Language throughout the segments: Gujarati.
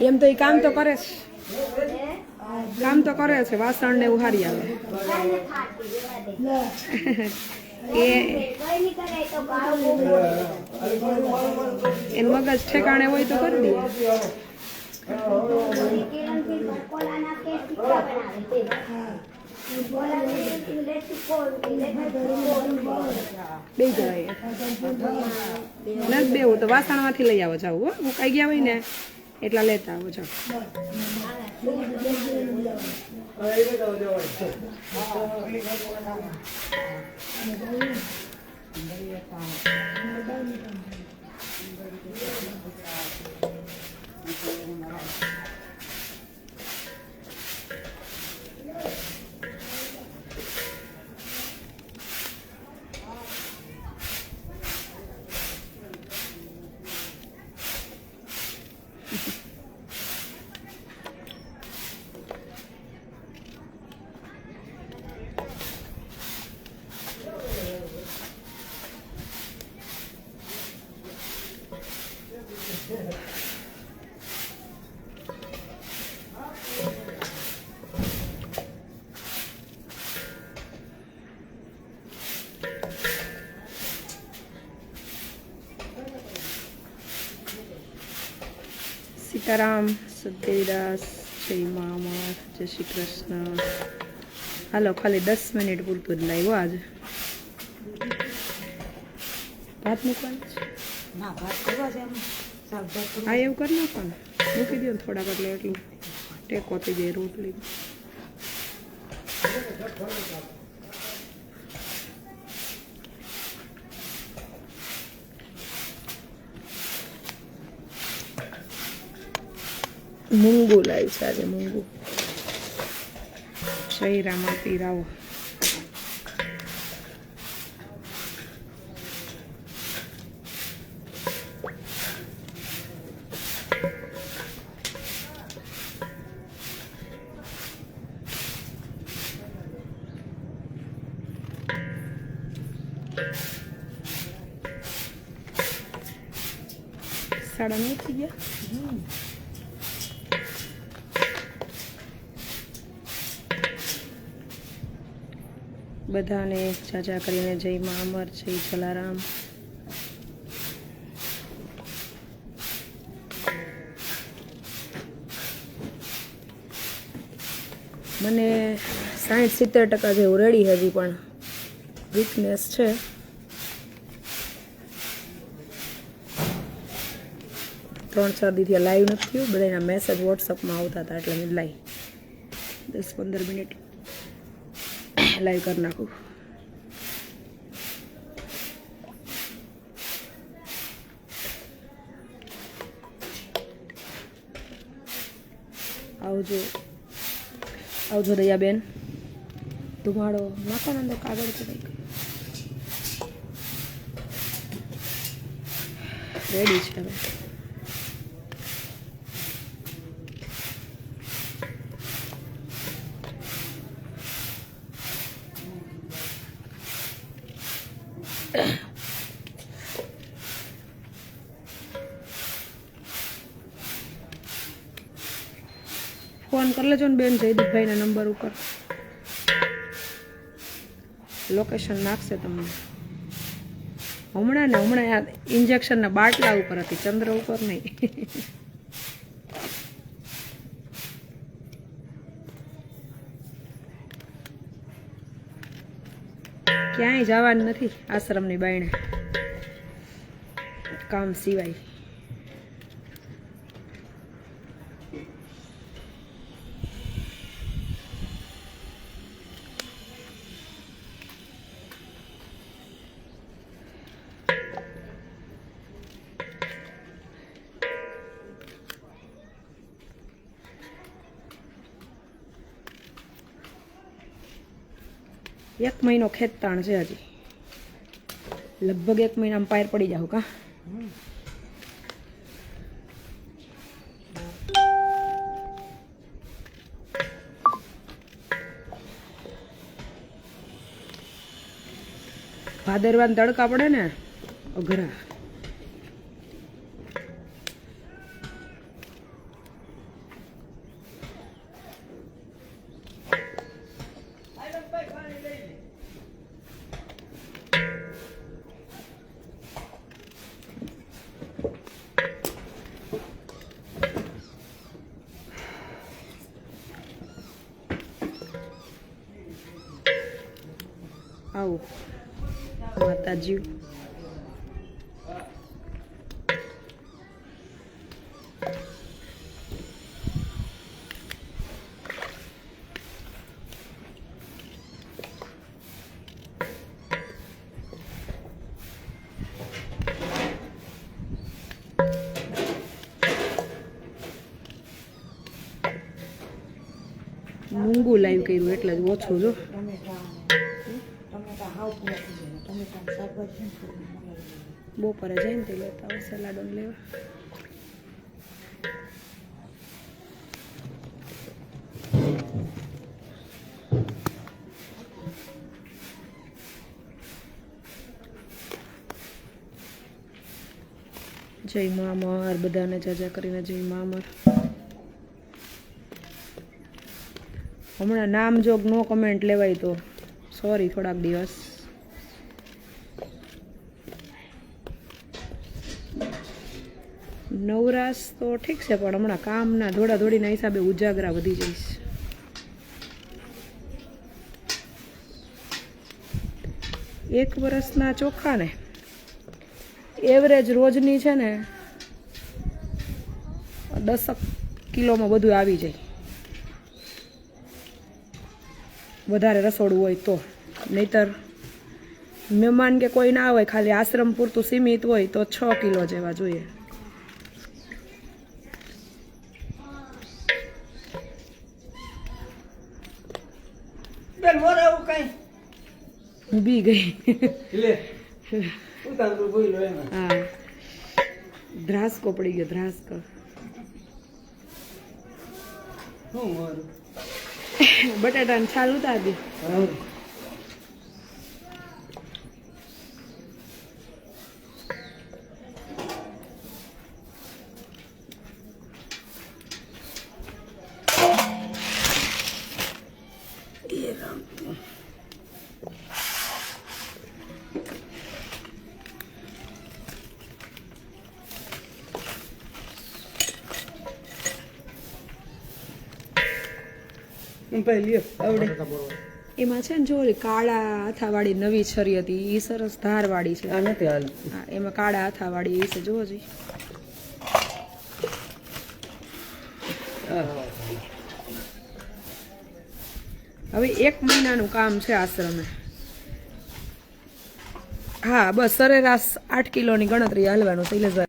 એમ તો એ કામ તો કરે છે કામ તો કરે છે, વાસણ ને ઉહારી આવે. એ એનું મગજ ઠેકાણે હોય તો કરી દે. બે જવાય નથી બેવું તો વાસણમાંથી લઈ આવો જાવ હો. મુકાઈ ગયા હોય ને, એટલા લેતા આવો જાવ સીતારામ સત્યદાસ જય મામા જય શ્રી કૃષ્ણ હાલો ખાલી દસ મિનિટ પૂરતું જ લાગ્યો આજે. ભાત મૂકવાનું છે? ના ભાત કરવા છે એમ. શાકભાત કરવા. હા એવું કરી નાખો ને મૂકી દો ને થોડાક એટલે એટલું ટેકો થઈ જાય રોટલી. મૂંગું લાવ્યું છે આજે મૂંગું. શૈરામાં પીરાવો બધાને ચાચા કરીને જય મા અમર, જય જલારામ. મને સાઠ સિત્તેર ટકા જેવું રેડી હજી પણ વીકનેસ છે. ત્રણ ચાર દીથી લાઈવ નથી થયું. બધાના મેસેજ વોટ્સઅપમાં આવતા હતા એટલે મેં લાઈ દસ પંદર મિનિટ લાઈવ કરી નાખું આવજો આવજો દયાબેન ધુમાડો નાખો ને કાગળ કે કંઈક રેડી છે હવે ફોન કરી લેજો ને બેન, જયદીપભાઈના નંબર ઉપર. લોકેશન નાખશે તમને. હમણાં ને હમણાં ઇન્જેક્શન ઇન્જેક્શનના બાટલા ઉપર હતી, ચંદ્ર ઉપર નહીં. ક્યાંય જવાનું નથી આશ્રમની બાયણે. કામ સિવાય. એક મહિનો ખેતતાણ છે હજી. લગભગ એક મહિનામાં પાયર પડી જાવ કા. ભાદરવાન તડકા પડે ને, અઘરા. આવો. માતાજી. મૂંગું લાઈવ કર્યું એટલે જ ઓછું જો. બપોરે જઈને તે લેતા હોય, સલાડો લેવા જય મામર બધાને જાજા કરીને જય મામર હમણાં નામ જોગ નો કમેન્ટ લેવાય તો. સોરી થોડાક દિવસ. તો ઠીક છે, પણ હમણાં કામના ધોડા ધોડીના હિસાબે ઉજાગરા વધી જઈશ. એક વર્ષના ચોખાને એવરેજ રોજની છે ને દસક કિલોમાં બધું આવી જાય. વધારે રસોડું હોય તો. નહીતર મહેમાન કે કોઈ ના હોય, ખાલી આશ્રમ પૂરતું સીમિત હોય તો છ કિલો જેવા જોઈએ બેન મોરે આવું કઈ હું બી ગઈ. હા ધ્રાસકો પડી ગયો ધ્રાસકો. બટાટા ને છાલ ઉતાર આવડે. એમાં છે ને જો કાળા હાથાવાળી નવી છરી હતી એ સરસ ધારવાળી છે. એમાં કાળા હાથાવાળી એ છે જોવો જી હવે એક મહિનાનું કામ છે આશ્રમે. હા બસ સરેરાશ આઠ કિલોની ગણતરી હાલવાનું શૈલેષભાઈ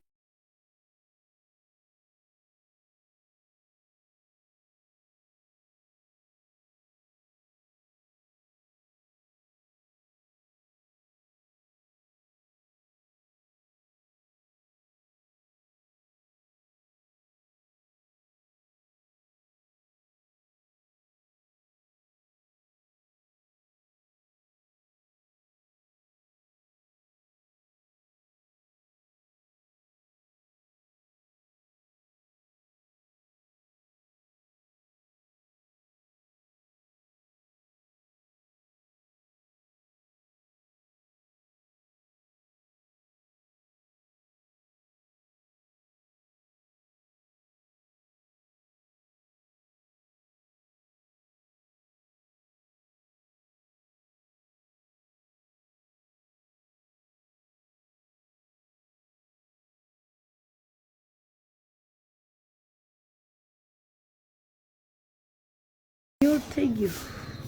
મ્યુટ થઈ ગયું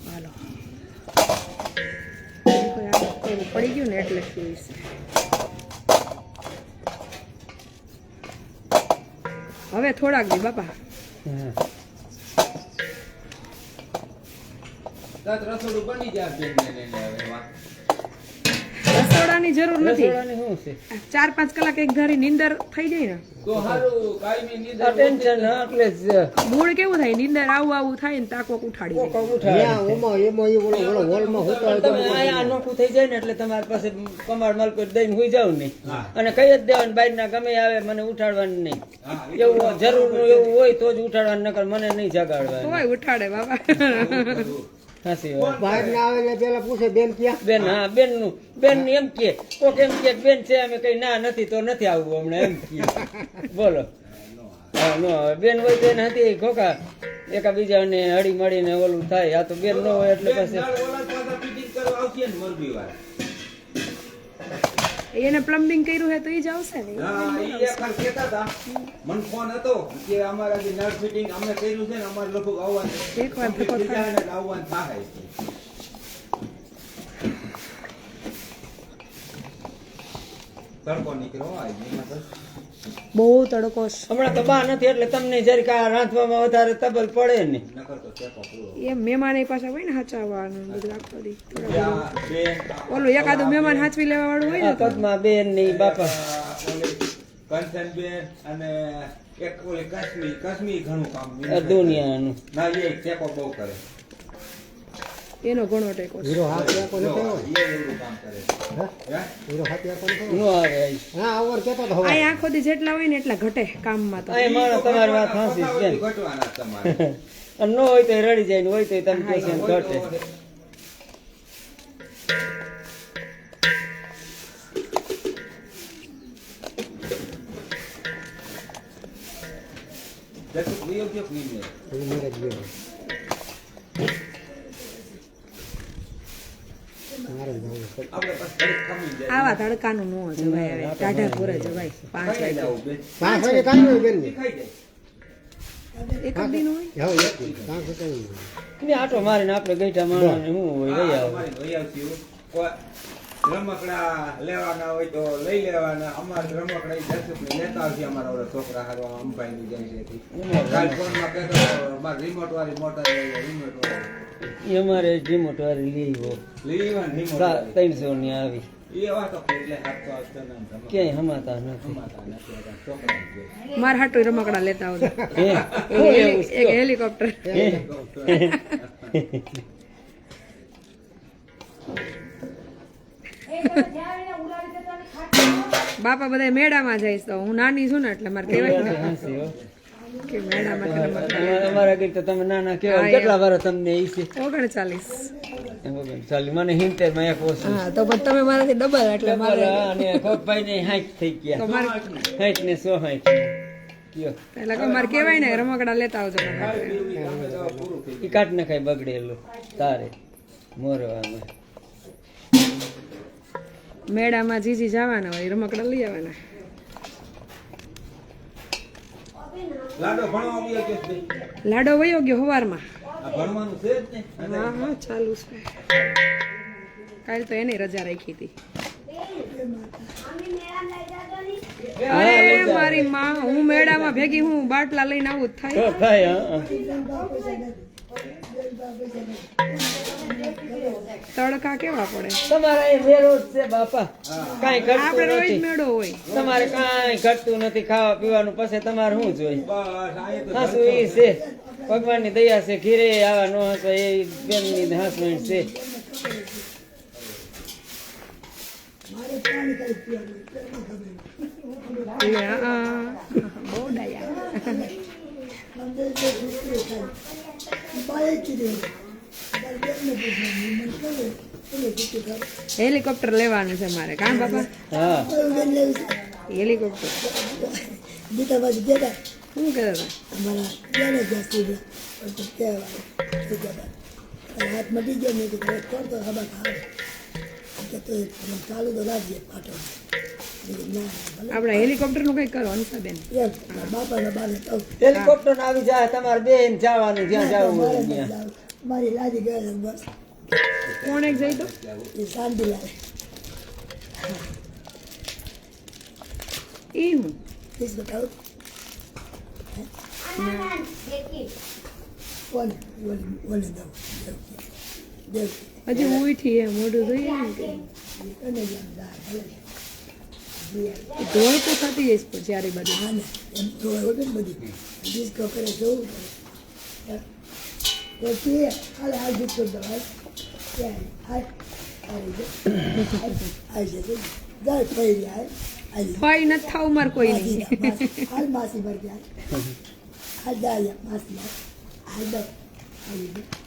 હાલો પડી ગયું ને એટલે હવે થોડાક દી બાપા રસોડું બની જાય રસોડાની જરૂર નથી. રસોડાની શું છે? ચાર પાંચ કલાક એક ધારી નીંદર થઈ જાય ને. ટેન્શન એટલે મૂળ કેવું થાય? નીંદર આવું આવું થાય ને તાકો ઉઠાડી. તમે આયા થઈ જાય ને એટલે તમારી પાસે કમાડ માલકો દઈને હુઈ જાવ નહીં. અને કઈ જ દેવાનું બાઈ ના ગમે આવે મને ઉઠાડવાનું નહીં. એવું જરૂર એવું હોય તો જ ઉઠાડવાનું નકર મને નહીં જગાડવાનું. હોય ઉઠાડે બાબા. સાચી વાત. બેન હા બેનનું બેનનું એમ કે કોક એમ કે બેન છે અમે કઈ ના નથી તો નથી આવવું હમણાં. એમ કે. બોલો. હા, નો આવે. બેન હોય તો એને હતી ખોખા એકા બીજાને હળી મળીને ઓલું થાય. આ તો બેન ન હોય એટલે પછી એને પ્લમ્બિંગ કર્યું હે તો ઈ જ આવશે ને? મને ફોન હતો કે અમારા જે નળ ફિટિંગ અમે કર્યું છે ને અમારે લગભગ આવવાનું એક વાર થઈ થાય. આવવાનું થાય તડકો નીકળ્યો આ એમાં બહુ તડકો હમણાં તબા નથી એટલે તમને જરીક આ રાંધવામાં વધારે તબલ પડે ને. નકર તો ચેપો પૂરો એ મહેમાન એ પાછા હોય ને હાચવવાનું બધું આખો દી. ઓલું એકાદું મહેમાન હાચવી લેવા વાળું હોય ને તો. પદ્મા બેન ને બાપા. ઓલી કંચન બેન અને એક ઓલી કાશ્મીર કાશ્મીર ઘણું કામ દુનિયાનું. ના એ ચેપો બહુ કરે. એનો ઘણો ટેકો છે. જો, એ એવડું કામ કરે હે? ઓવર કેતો તો આ આખો દી જેટલા હોય ને એટલા ઘટે કામમાં તો. એ મારો તમારી વાત હાંસી છે ઘટવાના તમારે અને ન હોય તો રડી જાય ને હોય તો તમે કહે છે ઘટે. નહીં લઈ? આપણે પાછું ઘડીક ખમી જાય. આવા તડકાનું નો જવાય હવે. ટાઢા પૂરે જવાય. પાંચ વાગે. પાંચ વાગે કાંઈ હોય બેન એક જ દિન હોય? હવે એક પાંચ વાગે કાંઈ હોય. ને આટો મારીને આપણે ગઈઠા માણસને હું હોય લઈ આવું. રમકડા લેવાના હોય તો લઈ લેવાના. અમારે રમકડા ઈ લેતા આવશે અમારા ઓલા છોકરા હારવા અંબાઈ ની જાય છે કાલ ફોનમાં કહેતો રિમોટ વાળી મોટર રિમોટ વાળી. એ અમારે રિમોટ મોટો વાળી. ત્રણસો ની આવી એ એવા તો એટલે હાથ તો આવતો ના રમકડા ક્યાંય હમાતા નથી રમાતા નથી હતા. છોકરાને જોઈએ. માર હાટુ રમકડા લેતા એક. હેલિકોપ્ટર બાપા બધા મેળામાં જઈશ તો હું નાની છું ને એટલે મારે કહેવાય. કે મેળામાં રમકડા તમારા- તમારા તમે નાના કેવા કેટલા વાર તમને ઈ છે? ઓગણચાલીસ. ચાલી મને હિંતેરમાં એક ઓછું હા તો પણ તમે મારાથી ડબલ એટલે મારે અને કોકભાઈ ને હાઈટ થઈ ગયા. હાઈટ ને સો હાઈટ એટલે મારે કહેવાય ને રમકડા લેતા આવજો એ કાટ ઈ કાટ નખાય બગડેલું તારે મોરવામાં. મેળામાં જીજી જવાના હોય રમકડા લઈ આવવાના. લાડો વયો ગયો હવારમાં. આ ભણવાનું છે જ ને? હા હા ચાલુ છે. કાલ તો એને રજા રાખી હતી. અરે મારી માં હું મેળામાં ભેગી હું બાટલા લઈને આવું થાય. તડકા કેવા પડે? તમારે એ જ છે બાપા. કાંઈ આપણે ઘટતું રોજ નથી. મેળો હોય. તમારે કાંઈ ઘટતું નથી ખાવા પીવાનું પછી તમારે શું જોઈએ? બસ આ તો હાસુ ઈ છે. ભગવાનની દયા છે ઘીરે આવા નો હસો એ બેનની હાસમેન્ટ છે. બહુ ડાયા હેલિકોપ્ટર લેવાનું છે મારે. કામ બાપા? હા. હેલિકોપ્ટર. ગીતાબાજી ગયા શું કહેતા હતા અમારા ક્યારે ગયા સુધી હાથ મટી ગયો કીધું હવે કરતો ખબર ખાવે કે તો ચાલુ તો રાખજે પાટો આપણે હેલિકોપ્ટરનું કઈ કરો એમ બાપાના બાને હેલિકોપ્ટર આવી જાય તમારે બેન જવાનું જ્યાં જવું હોય ત્યાં. મારી લાદી ગયા બસ. કોણ એક જઈ તો? એ શાંતિ લાગે ઈ હું? પ્લીઝ બતાવું. કોણ ઓલે ઓલે દઉં હજી હું ઉઠી હે મોઢું જોઈએ ને કે અને જ આમ જાય ભલે જી આવે. ધોળકું થતી જઈશ પણ ચારે બાજુ ના ના એમ તો હોય ને બધી ડિસ્કો કરે જોવું પડે તો તે હાલે હાલ જીતતો દવાઈ ત્યાં હાલ આવી જાય આવી જશે જાય ફરી જાય આવી ફઈ નથી થવું મારે કોઈ નહીં માસી હાલ માસી મર જાય હાલ જાય માસી હાલ દો આવી જાય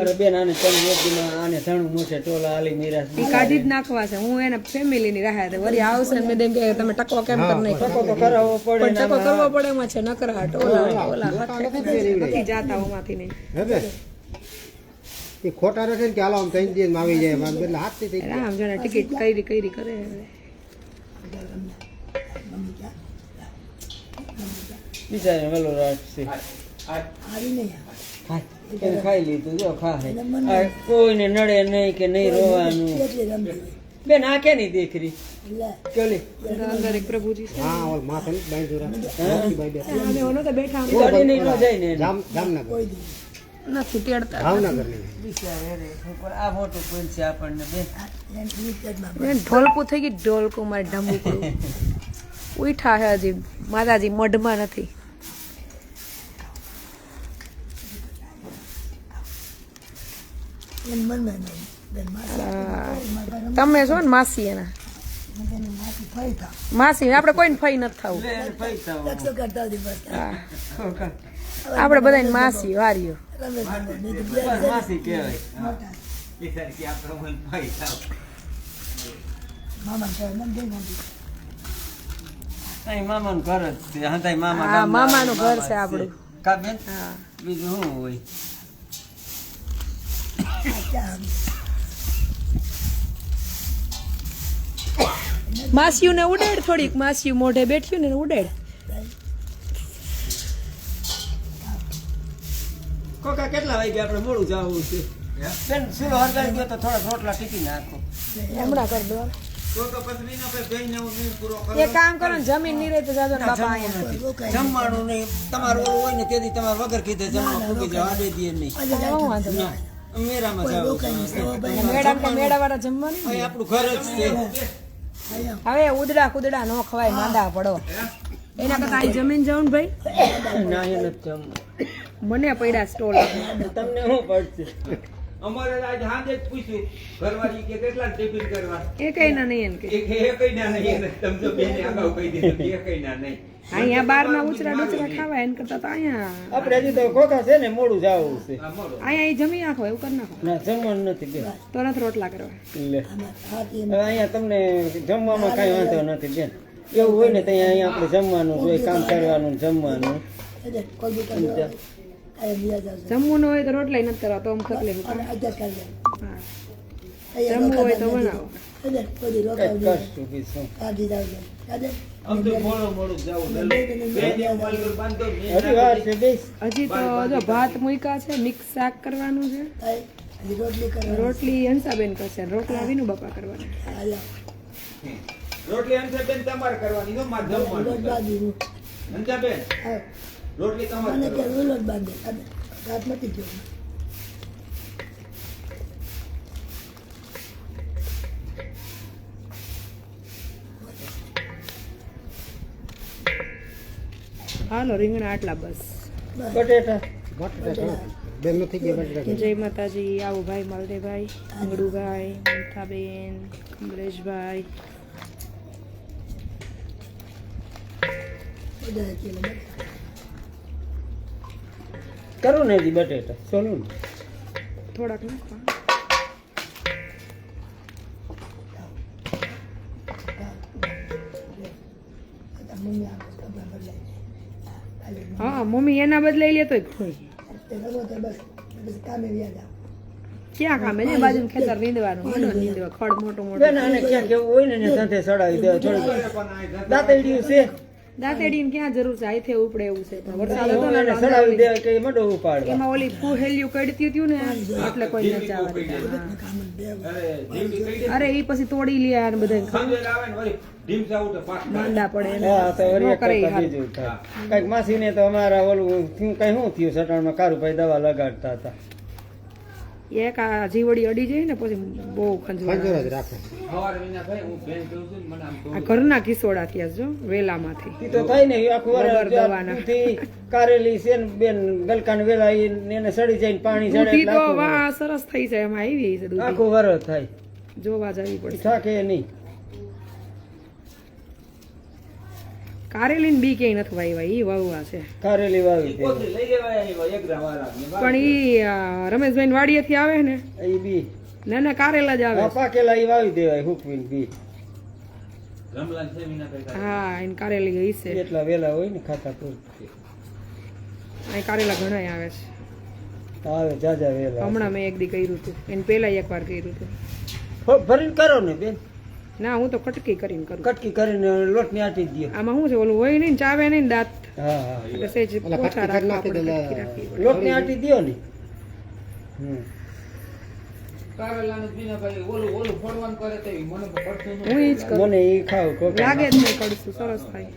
અરે બેન આને ધણું મોટે ટોલા આલી મીરાસ એ કાઢી જ નાખવા છે. હું એના ફેમિલીની રાહે હતી વળી આવશે ને મેં તેમ કે તમે ટકો કેમ કરી નાખ્યો? ટકો તો કરાવવો પડે પણ ટકો કરવો પડે એમાં છે નકરાટ ઓલા ઓલા નથી જાતા ઓમાંથી નહીં. એ ખોટા નથી ને કે હાલો આમ ત્રણ દિવસમાં આવી જાય આમ એટલે થઈ જોને ટિકિટ કઈ કઈ કરે બીજા વેલો રાખશે. આવી. નહીં ખાઈ લીધું જો ખાય કોઈને નડે નહીં કે નહીં રોવાનું. બેન આ કેની દીકરી? લે કેલી અંદર એક પ્રભુજી છે. હા ઓલ માથે નથી બાંધ્યું બાઈ બે અમે ઓનો તો બેઠા ગાડી નહીં ન જાય ને. જામ જામનગર. નથી તેડતા. આ મોટું છે આપણને બેન? ઢોલકું થઈ ગઈ ઢોલકું મારે ઢંબુકડું. ઉઠા હે હજી માતાજી મઢમાં નથી એમ મનમાં નહીં બેન માસી આ, મારા રમ- તમે છો ને માસી એના. માસી આપણે કોઈને ફઈ નથી થવું. આપણે બધાને માસી ને. અહીં મામાનું ઘર જ છે. મામા મામાનું ઘર છે આપણું. બીજું શું હોય? માસીયું ને ઉડેડ થોડીક માસીયું મોઢે બેઠ્યું ને ઉડાડ. કોકા કેટલા વાગે આપણે મોડું જવું છે? બેન સુરો હરગાઈ ગયો તો થોડા રોટલા ટીકી નાખો. હમણાં કરી દો. એ કામ કરો ને જમીનની રહી જાજો ને બાપા અહીંયા. જમવાનું નહીં. તમારું હોય ને તેથી તમારે વગર કીધે જમવા ફૂકી જાવ દીએ નહીં. હવે ઉદડા કુદડા નો ખવાય માંદા પડો. એના કરતા અહીં જમીન જવું ભાઈ? ના એ નથી મને પડ્યા સ્ટોલ. તમને શું પડશે? અમારે આજ હાજે પૂછ્યું. ઘરવાળી કે કેટલા ટિફિન કરવા? એ કઈ ના નહીં એમ કે. એ કઈ ના નહીં. તમે તો બેને અગાઉ કહી દીધું એ કઈ ના નહીં. અહીંયા બારમાં ઉચરા ડુચરા ખાવા એને કરતા તો અહીંયા આપણે હજી તો ખોખા છે ને મોડું જવું છે. આ અહીંયા ઈ જમી નાખો એવું કરી નાખો. ના જમવાનું નથી બેન. તરત રોટલા કરવા. લે. અહીંયા તમને જમવામાં કાંઈ વાંધો નથી બેન. એવું હોય ને તો અહીંયા આપણે જમવાનું હોય કામ કરવાનું જમવાનું. જમવું ન હોય તો રોટલા નથી કરવા તો આમ ખકલે જમવું હોય તો બનાવો. ને હજી તો જો ભાત મૂક્યા છે મિક્સ શાક કરવાનું છે. રોટલી. હંસાબેન કરશે. રોટલા વિનુ બાપા કરવાના. રોટલી અંશે બેન તમારે કરવાની તો મારે રોટ જમવાનું બાંધી હું. અંજા બેન હા. રોટલી તમારે કરવાની. રોલો જ બાંધે. કાઢે. રાત નથી જોઈ. હાલો રીંગણા આટલા બસ. બટેટા. બટાટા બેન નથી ગયા બટાટા જય માતાજી આવો ભાઈ માલદેભાઈ મંગળુભાઈ મમતાબેન કમલેશભાઈ. કરું ને બટેટા સોલું ને. થોડાક નાખવા. મમ્મી આ કપડાં બદલાઈ જાય. ખાલી હા મમ્મી એના બદલે લેતો જ જાવ. ક્યાં કામે? છે બાજુ ખેતર નીંદવાનું નીંદવા ખડ મોટું મોટું. ક્યાં કેવું હોય ને સાથે સડાવી દેવા થોડી દાંતેડિયું છે. દાંતેડીને ક્યાં જરૂર છે? આઈથે ઉપડે એવું છે. પણ વરસાદ હતો ને સડાવી દેવા કે મડો ઉપાડવા. એમાં ઓલી ફૂહેલિયું કડતી હતી ને એટલે કોઈ ન અરે એ પછી તોડી લે અને બધાને માંદા પડે હા તો કંઈક માસીને અમારા ઓલું કઈ શું થયું સટાણમાં? કારુભાઈ દવા લગાડતા હતા. એક આ જીવડી અડી જાય ને પછી બહુ ખંજવાળ જ રાખે. સવારે વિના ભાઈ હું બેન જોઉં છું ને મને આમ આ ઘરના કિસોડા થયા જો વેલામાંથી. ઈ તો થાય ને આખું વરર દવાના. કારેલી છે ને બેન ગલકાન વેલા એને સડી જાય ને પાણી દૂધી તો વાહ સરસ થઈ જાય એમાં આવી છે દૂધી. આખું વરસ થાય. જોવા જવી પડે થાકે નહીં. કારેલી ને બી ક્યાંય નથી વાવ્યા એ વાવવા છે. કારેલી વાવી પણ ઈ રમેશભાઈ ની વાડીએ વાડીએથી આવે ને? ઈ બી. ના ના કારેલા જ આવે. પાકેલા ઈ વાવી દેવાય હુકવીને બી. હા એને કારેલી ગઈ છે. એટલા વેલા હોય ને ખાતા પૂર અહીં કારેલા ઘણા આવે છે. આવે જાજા વેલા. હમણાં મેં એક દી કર્યું હતું. એને પેલા એક વાર કર્યું હતું. ભરીને કરો ને બેન. ના હું તો કટકી કરીને કરું. કટકી કરીને લોટની આટી દો. આમાં શું છે ઓલું હોય નહીં ને ચાવે નહીં ને દાંત. હા હા એટલે સેજ કરી રાખવા પડે. લોટની આટી દો ને. કરેલા કારેલાનું વિના ભાઈ ઓલું ઓલું ફોડવાનું કરે તો ઈ મને પડતું હું ઈ જ કરું. મને ઈ ખાવ કોક લાગે જ સરસ થાય.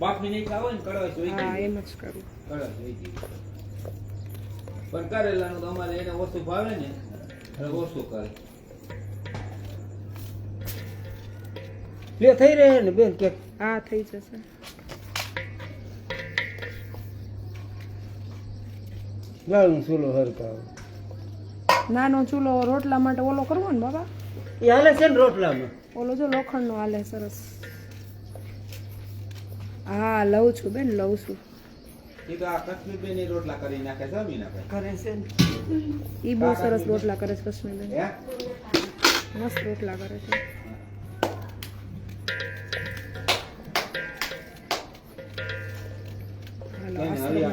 બાપની નહીં ખાવ ને કડવા જોઈ હા એમ જ કરું. કડવા જોઈ પણ કારેલાનું તો અમારે એને ઓછું ભાવે ને ઓછું કરે. લે થઈ રહે ને બેન કે. હા થઈ જશે. લાવું ચૂલો હરકાવ. નાનો ચૂલો રોટલા માટે ઓલો કરવો ને બાબા? એ હાલે છે ને રોટલામાં. ઓલો જો લોખંડનો હાલે સરસ. હા લઉં છું બેન લઉં છું. એ તો આ કશ્મીર રોટલા કરી નાખે છે મીના કરે છે ને. બહુ સરસ રોટલા કરે છે કશ્મીરબેન. હે? મસ્ત રોટલા કરે છે.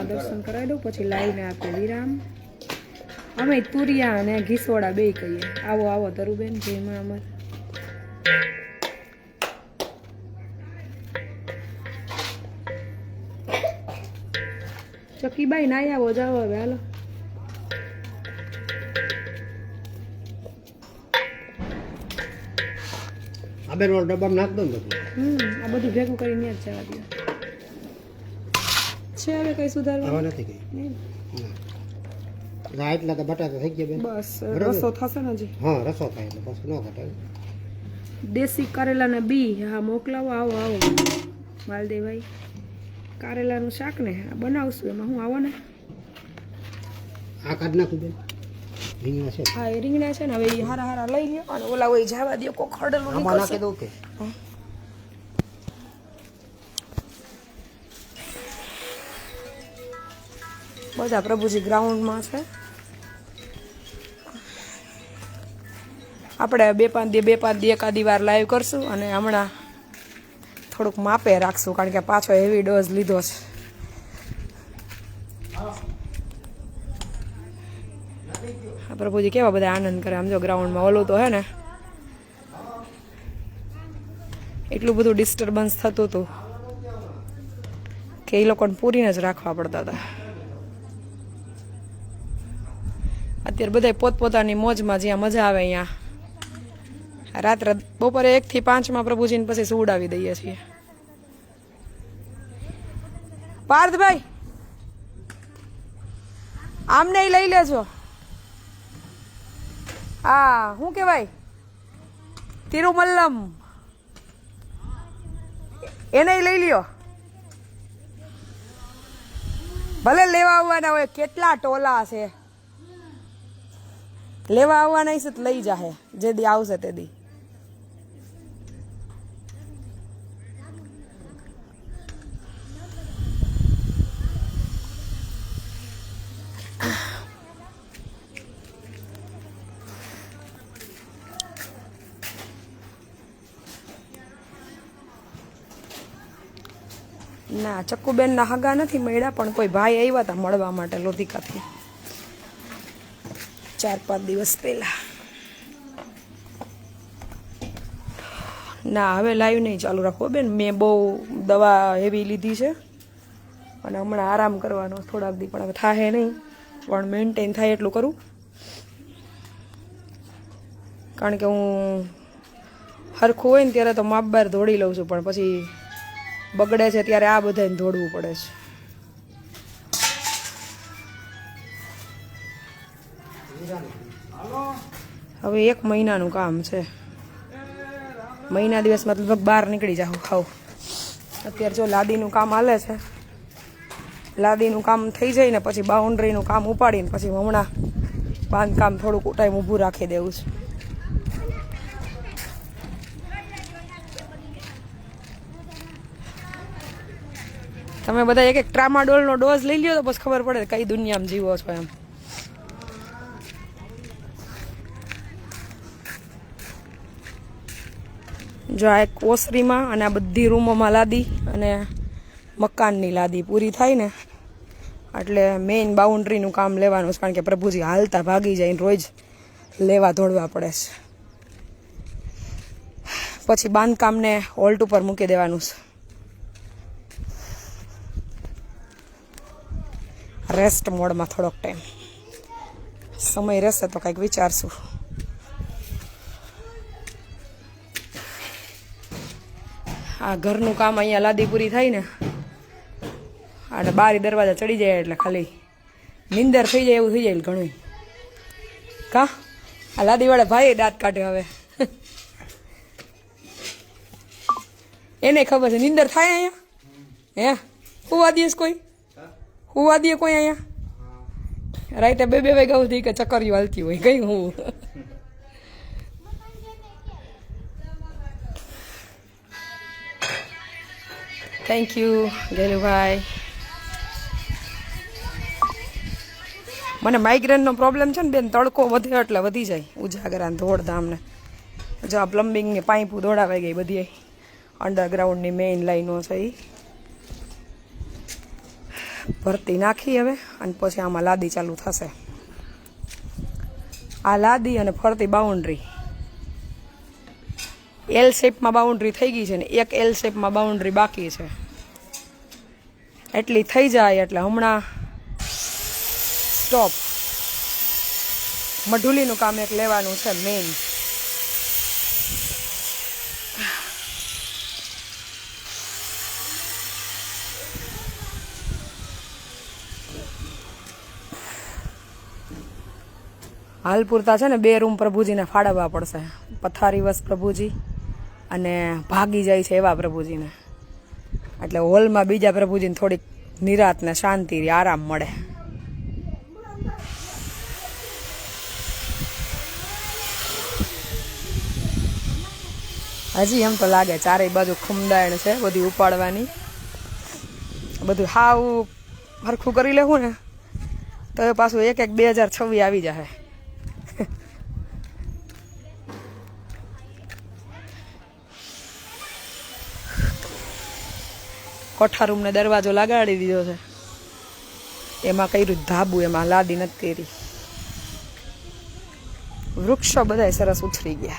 આશ્રમમાં દર્શન કરાવી દઉં પછી લાવીને આપે વિરામ. અમે તુરિયા અને ઘીસોડા બે કહીએ. આવો આવો તરુબેન જેમાં અમર. ચકીબાઈ ના આવો જાઓ હવે હાલો. આ બેન ડબ્બામાં નાખ દો ને બધું. હમ આ બધું ભેગું કરીને જ જવા દો. છે હવે કઈ સુધારવા? નથી કઈ. ના. એટલા તો બટાટા થઈ ગયા બેન. બસ રસો થશે ને હજી? હા રસો થાય એટલે બસ ન ઘટાડે. દેશી કારેલાના બી હા મોકલાવો આવો આવો. માલદેવભાઈ કારેલાનું શાક ને આ બનાવશું એમાં હું આવો ને? આ કાઢ નાખું બેન. રીંગણા છે. હા એ રીંગણા છે ને હવે એ હારા હારા લઈ લ્યો અને ઓલા હોય જવા દો કોઈ ખડેલું નીકળશે. નાખી દઉં કે બધા પ્રભુજી ગ્રાઉન્ડમાં છે. આપણે બે પાંચ દી બે પાંચ દી એકાદી વાર લાઈવ કરશું અને હમણાં થોડુંક માપે રાખશું, કારણ કે પાછો હેવી ડોઝ લીધો છે. પ્રભુજી કેવા બધા આનંદ કરે. આમ જો ગ્રાઉન્ડમાં ઓલું તો હે ને, એટલું બધું ડિસ્ટર્બન્સ થતું હતું કે એ લોકોને પૂરીને જ રાખવા પડતા હતા. અત્યારે બધા પોતપોતાની મોજમાં જ્યાં મજા આવે અહીંયા રાત્રે બપોરે એક થી પાંચમાં પ્રભુજીને પછી સુવડાવી દઈએ છીએ. પાર્થભાઈ, આમને લઈ લેજો. હા શું કહેવાય? તિરુમલ્લમ. એને લઈ લ્યો. ભલે લેવા આવવાના હોય, કેટલા ટોલા છે. લેવા આવવાના છે તો લઈ જાહે, જે દી આવશે તે દી. ના, ચક્કુબેનના હગા નથી મળ્યા, પણ કોઈ ભાઈ આવ્યા હતા મળવા માટે લોધિકાથી. ચાર પાંચ દિવસ પહેલા. ના, હવે લાઈવ નહીં ચાલુ રાખો બેન. મેં બહુ દવા એવી લીધી છે. અને હમણાં આરામ કરવાનો થોડાક દી, પણ હવે થાય નહીં. પણ મેન્ટેન થાય એટલું કરું. કારણ કે હું હરખું હોય ને ત્યારે તો માપ બાર દોડી લઉં છું, પણ પછી બગડે છે ત્યારે આ બધાને દોડવું પડે છે. હવે એક મહિનાનું કામ છે. મહિના દિવસમાં લગભગ બહાર નીકળી જાવ ખાવ અત્યારે જો લાદીનું કામ હાલે છે. લાદીનું કામ થઈ જાય ને પછી બાઉન્ડ્રીનું કામ ઉપાડીને પછી હમણાં બાંધકામ થોડુંક ટાઈમ ઊભું રાખી દેવું છે. તમે બધા એક એક ટ્રામાડોલનો ડોઝ લઈ લ્યો તો બસ ખબર પડે કઈ દુનિયામાં જીવો છો એમ. જો આ એક ઓસરીમાં અને આ બધી રૂમોમાં લાદી અને મકાનની લાદી પૂરી થાય ને, એટલે મેઇન બાઉન્ડ્રીનું કામ લેવાનું છે, કારણ કે પ્રભુજી હાલતા ભાગી જાય રોજ લેવા દોડવા પડે છે. પછી બાંધકામને હોલ્ટ ઉપર મૂકી દેવાનું છે. રેસ્ટ મોડમાં થોડોક ટાઈમ સમય રહેશે તો કંઈક વિચારશું. આ ઘરનું કામ અહીંયા લાદી પૂરી થાય ને અને બારી દરવાજા ચડી જાય એટલે ખાલી નિંદર થઈ જાય એવું થઈ જાય ઘણું કા? આ લાદીવાળા ભાઈ દાંત કાઢે હવે. એને ખબર છે, નિંદર થાય અહીંયા? હે? હુવા દઈશ કોઈ? હુવા દે કોઈ અહીંયા? રાઈટે બે બે વાગ્યા સુધી કે ચક્કરીઓ હાલતી હોય કઈ હું. થેન્ક યુ ગેલુભાઈ મને માઇગ્રેનનો પ્રોબ્લેમ છે ને બેન, તડકો વધે એટલે વધી જાય. ઉજાગરા ધોળધામને જો આ પ્લમ્બિંગની પાઇપો દોડાવાઈ ગઈ બધી. અંડરગ્રાઉન્ડની મેઇન લાઈનો છે એ ભરતી નાખી હવે અને પછી આમાં લાદી ચાલુ થશે. આ લાદી અને ફરતી બાઉન્ડ્રી એલ શેપમાં બાઉન્ડ્રી થઈ ગઈ છે ને, એક એલ શેપમાં બાઉન્ડ્રી બાકી છે. એટલી થઈ જાય એટલે હમણાં સ્ટોપ મઢુલીનું કામ એક લેવાનું છે મેઇન હાલ પૂરતા છે ને, બે રૂમ પ્રભુજીને ફાળવવા પડશે. પથારી વસ પ્રભુજી. અને ભાગી જાય છે એવા પ્રભુજીને. એટલે હોલમાં બીજા પ્રભુજીને થોડીક નિરાત ને શાંતિ આરામ મળે. હજી એમ તો લાગે ચારેય બાજુ ખુમદાયણ છે, બધી ઉપાડવાની. બધું હાવ હરખું કરી લેવું ને. તો પાછું એક એક બે હજાર છવ્વીસ આવી જાય કોઠા રૂમને દરવાજો લગાડી દીધો છે. એમાં કર્યું ધાબુ, એમાં લાદી નથી કરી. વૃક્ષો બધા સરસ ઉછરી ગયા.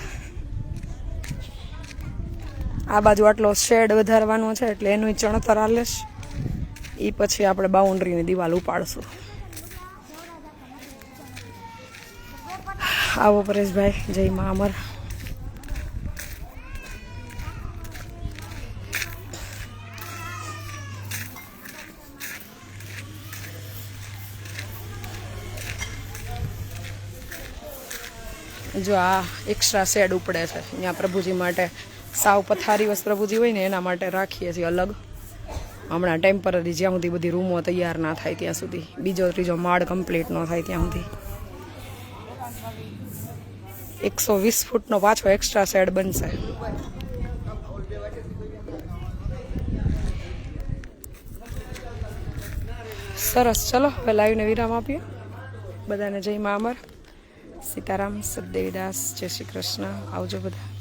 આ બાજુ આટલો શેડ વધારવાનો છે એટલે એનું ચણતર આલેશ. એ પછી આપણે બાઉન્ડ્રીની દિવાલ ઉપાડશું. આવો પરેશભાઈ, જય મા અમર. જો આ એક્સ્ટ્રા શેડ ઉપડે છે. અહીંયા પ્રભુજી માટે સાવ પથારી વસ્ત પ્રભુજી હોય ને એના માટે રાખીએ છીએ અલગ. હમણાં ટેમ્પરરી જ્યાં સુધી બધી રૂમો તૈયાર ના થાય ત્યાં સુધી. બીજો ત્રીજો માળ કમ્પ્લીટ ન થાય ત્યાં સુધી. એકસો વીસ ફૂટનો પાછો એક્સ્ટ્રા શેડ બનશે. સરસ. ચલો, હવે લાઈવને વિરામ આપીએ. બધાને જય મા અમર. સીતારામ સદદેવીદાસ જય શ્રી કૃષ્ણ. આવજો બધા.